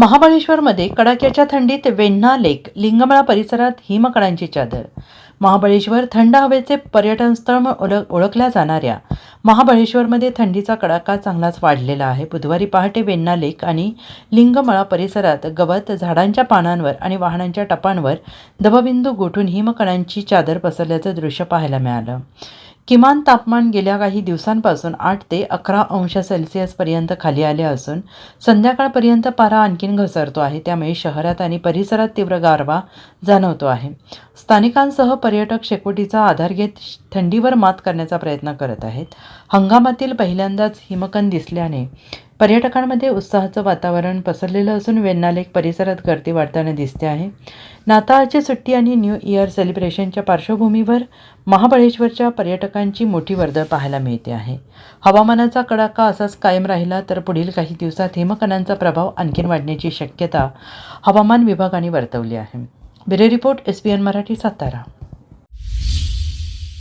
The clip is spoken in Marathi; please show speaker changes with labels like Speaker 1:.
Speaker 1: महाबळेश्वरमध्ये कडाक्याच्या थंडीत वेण्णा लेक लिंगमळा परिसरात हिमकडांची चादर. महाबळेश्वर थंड हवेचे पर्यटन स्थळ म्हणून ओळख ओळखल्या जाणाऱ्या महाबळेश्वरमध्ये थंडीचा कडाका चांगलाच वाढलेला आहे. बुधवारी पहाटे वेण्णा लेक आणि लिंगमळा परिसरात गवत झाडांच्या पानांवर आणि वाहनांच्या टपांवर दबबिंदू गोठून हिमकणांची चादर पसरल्याचं दृश्य पाहायला मिळालं. किमान तापमान गेल्या काही दिवसांपासून आठ ते अकरा अंश सेल्सिअसपर्यंत खाली आले असून संध्याकाळपर्यंत पारा आणखीन घसरतो आहे. त्यामुळे शहरात आणि परिसरात तीव्र गारवा जाणवतो आहे. स्थानिकांसह पर्यटक शेकोटीचा आधार घेत थंडीवर मात करण्याचा प्रयत्न करत आहेत. हंगामातील पहिल्यांदाच हिमकण दिसल्याने पर्यटकांमध्ये उत्साहाचं वातावरण पसरलेलं असून वेन्नालेक परिसरात गर्दी वाढताना दिसते आहे. नाताळची सुट्टी आणि न्यू इयर सेलिब्रेशनच्या पार्श्वभूमीवर महाबळेश्वरच्या पर्यटकांची मोठी वर्दळ पाहायला मिळते आहे. हवामानाचा कडाका असाच कायम राहिला तर पुढील काही दिवसात हिमकणांचा प्रभाव आणखीन वाढण्याची शक्यता हवामान विभागाने वर्तवली आहे. Bureau report S P N Marathi Satara.